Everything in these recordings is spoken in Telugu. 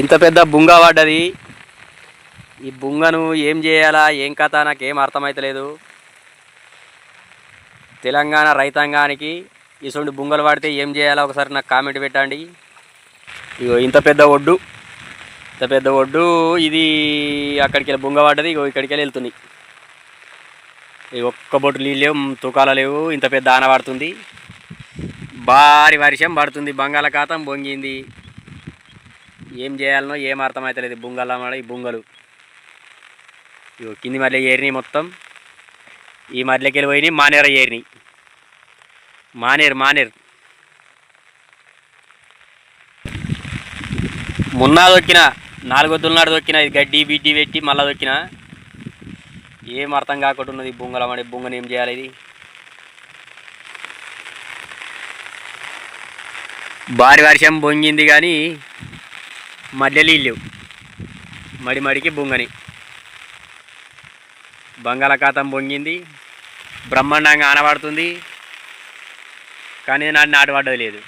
ఇంత పెద్ద బుంగ పడ్డది ఈ బుంగను ఏం చేయాలా ఏం కథ నాకేం అర్థమైతలేదు. తెలంగాణ రైతాంగానికి ఇటువంటి బుంగలు పడితే ఏం చేయాలా ఒకసారి నాకు కామెంట్ పెట్టండి. ఇగో ఇంత పెద్ద ఒడ్డు ఇంత పెద్ద ఒడ్డు ఇది అక్కడికి వెళ్ళి బుంగ పడ్డది ఇగో ఇక్కడికి వెళ్ళి వెళ్తుంది ఒక్క బొట్టు నీళ్ళు లేవు తుకాల లేవు ఇంత పెద్ద ఆన పడుతుంది భారీ వర్షం పడుతుంది బంగాళాఖాతం బొంగింది. ఏం చేయాలనో ఏం అర్థమవుతలేదు బుంగల ఈ బుంగలు. ఇగో కింది మధ్య ఏరినాయి మొత్తం. ఈ మధ్యలోకి వెళ్ళి పోయినాయి మానేర ఏరినాయి. మానేరు మానేరు. మున్నా దొక్కిన నాలుగొద్దుల నాడు దొక్కిన ఇది గడ్డి బిడ్డి పెట్టి మళ్ళా దొక్కిన ఏం అర్థం కాకుండా ఉన్నది ఈ బుంగల ఏం చేయాలి ఇది? భారీ వర్షం బొంగింది కానీ మధ్య మడిమడికి మడి మడికి బొంగని. బంగాళాఖాతం బొంగింది బ్రహ్మాండంగా ఆనబడుతుంది కానీ నాటి నాటుపడ్డది లేదు.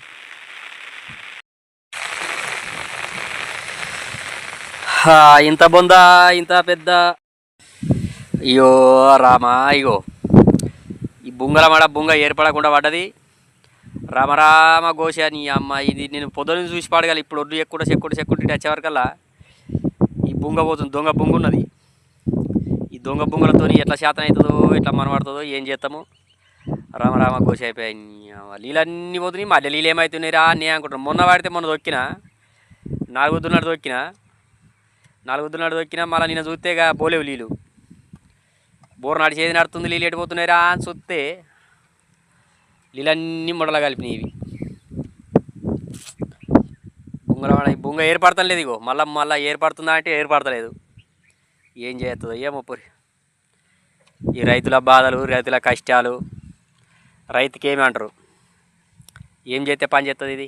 ఇంత బొంద ఇంత పెద్ద. అయ్యో రామా అయ్యో ఈ బొంగల మడ బొంగ ఏర్పడకుండా పడ్డది. రామరామ ఘోష నీ అమ్మ ఇది నేను పొద్దున చూసి పాడగల ఇప్పుడు ఒడ్డు ఎక్కువ చెక్కుడు చెక్కుడు వచ్చేవరకల్లా ఈ బొంగ పోతుంది దొంగ బొంగు ఉన్నది. ఈ దొంగ బుంగలతో ఎట్లా శాతం అవుతుందో ఎట్లా మనబడుతుందో ఏం చేస్తాము రామరామ ఘోష అయిపోయాయి నీళ్ళన్నీ పోతున్నాయి. మళ్ళీ నీళ్ళు ఏమవుతున్నాయి రా అని అనుకుంటున్నాను మొన్న వాడితే మొన్న దొక్కిన నాలుగు వద్దున్నాడు దొక్కిన నాలుగు వద్దున్నాడు దొక్కిన మళ్ళీ నేను చూస్తే బోలేవు పోలేవు నీళ్ళు బోర్ నడిచేది నడుతుంది నీళ్ళు ఎడిపోతున్నాయి రా అని చూస్తే నీళ్ళన్నీ మొడల కలిపినాయి ఇవి. బుంగల బొంగ ఏర్పడతాం లేదు ఇగో. మళ్ళీ మళ్ళీ ఏర్పడుతుందా అంటే ఏర్పడతలేదు. ఏం చేస్తుందో ఏమో పొరి ఈ రైతుల బాధలు రైతుల కష్టాలు రైతుకి ఏమి అంటారు? ఏం చేస్తే పని చేస్తుంది ఇది?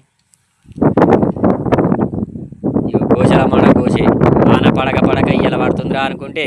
ఇగో మన గోసే ఆన పడక పడక ఇయ్యాల పడుతుందిరా అనుకుంటే